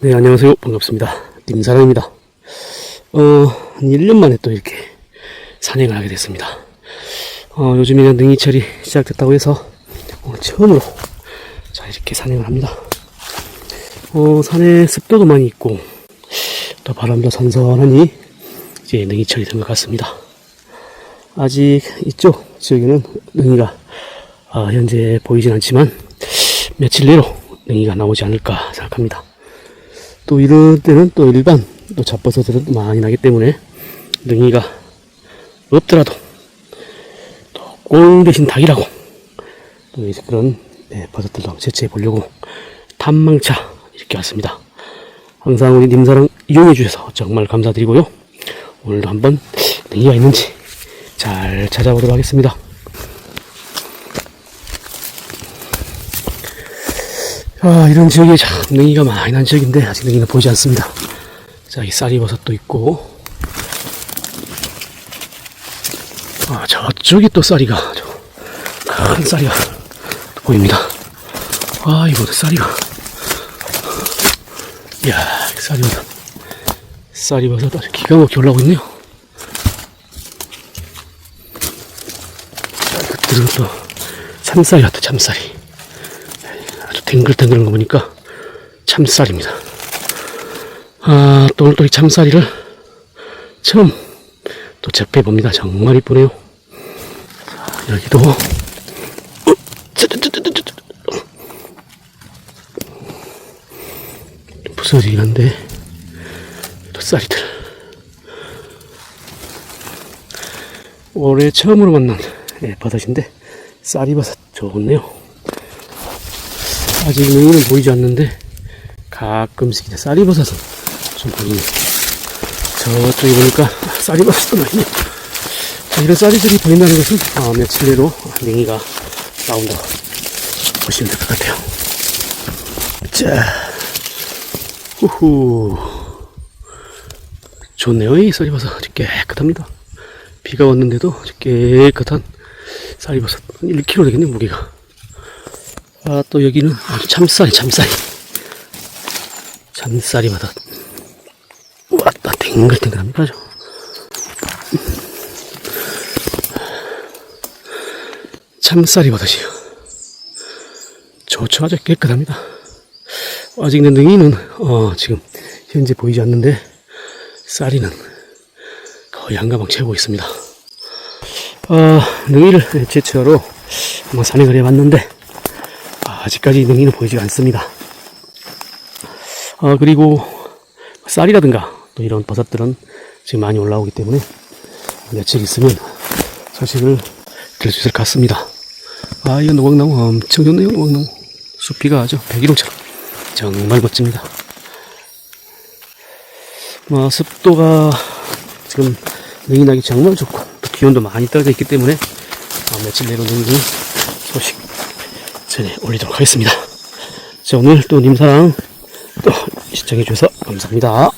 네, 안녕하세요. 반갑습니다. 님사랑입니다. 어, 한 1년 만에 또 이렇게 산행을 하게 됐습니다. 어, 요즘에는 능이철이 시작됐다고 해서 오늘 처음으로 자, 이렇게 산행을 합니다. 어, 산에 습도도 많이 있고 또 바람도 선선하니 이제 능이철이 된 것 같습니다. 아직 이쪽 지역에는 능이가 아, 현재 보이진 않지만 며칠 내로 능이가 나오지 않을까 생각합니다. 또 이럴 때는 또 일반 또 잡버섯들은 많이 나기 때문에 능이가 없더라도 또꼴 대신 닭이라고 또 이제 그런 네, 버섯들도 한번 채취해 보려고 탐망차 이렇게 왔습니다. 항상 우리 님사랑 이용해 주셔서 정말 감사드리고요. 오늘도 한번 능이가 있는지 잘 찾아보도록 하겠습니다. 아, 이런 지역에 참 능이가 많이 난 지역인데 아직 능이는 보이지 않습니다. 자, 이 쌀이버섯도 있고 아, 저쪽이 또 쌀이가 큰 쌀이가 보입니다. 아, 이거는 쌀이가 이야, 쌀이버섯 쌀이버섯 아주 기가 막히게 올라오고 있네요. 자, 이것들은 또 참쌀이 같아, 참쌀이. 댕글댕글한 거 보니까 참쌀입니다. 아, 또 오늘 또 이 참쌀이를 처음 또 접해봅니다. 정말 이쁘네요. 자, 여기도 부서지긴 한데 또 쌀이들 올해 처음으로 만난 예, 버섯인데 쌀이버섯 좋네요. 아직 능이는 보이지 않는데 가끔씩 이제 쌀이버섯은 좀 보이네. 저쪽에 보니까 쌀이버섯도 나있네. 자, 이런 쌀이들이 보인다는 것은 아, 며칠 내로 능이가 나온다고 보시면 될 것 같아요. 자, 우후. 좋네요. 이 쌀이버섯 아주 깨끗합니다. 비가 왔는데도 깨끗한 쌀이버섯. 1kg 되겠네, 무게가. 아, 또 여기는 아주 참쌀이, 참쌀이. 참쌀이 받아. 왔다, 탱글탱글합니다, 아주. 참쌀이 버섯이요. 좋죠, 아주 깨끗합니다. 아직 능이는, 어, 지금, 현재 보이지 않는데, 쌀이는 거의 한 가방 채우고 있습니다. 어, 능이를 제철로 한번 산행을 해봤는데, 아직까지 능이는 보이지 않습니다. 아, 그리고 쌀이라든가 또 이런 버섯들은 지금 많이 올라오기 때문에 며칠 있으면 소식을 들을 수 있을 것 같습니다. 아, 이거 노각나무 엄청 좋네요, 노각나무. 숲이가 아주 백일홍처럼 정말 멋집니다. 뭐, 습도가 지금 능이 나기 정말 좋고 또 기온도 많이 떨어져 있기 때문에 아, 며칠 내로 능이 소식 전해 올리도록 하겠습니다. 자, 오늘 또 님사랑 또 시청해 주셔서 감사합니다.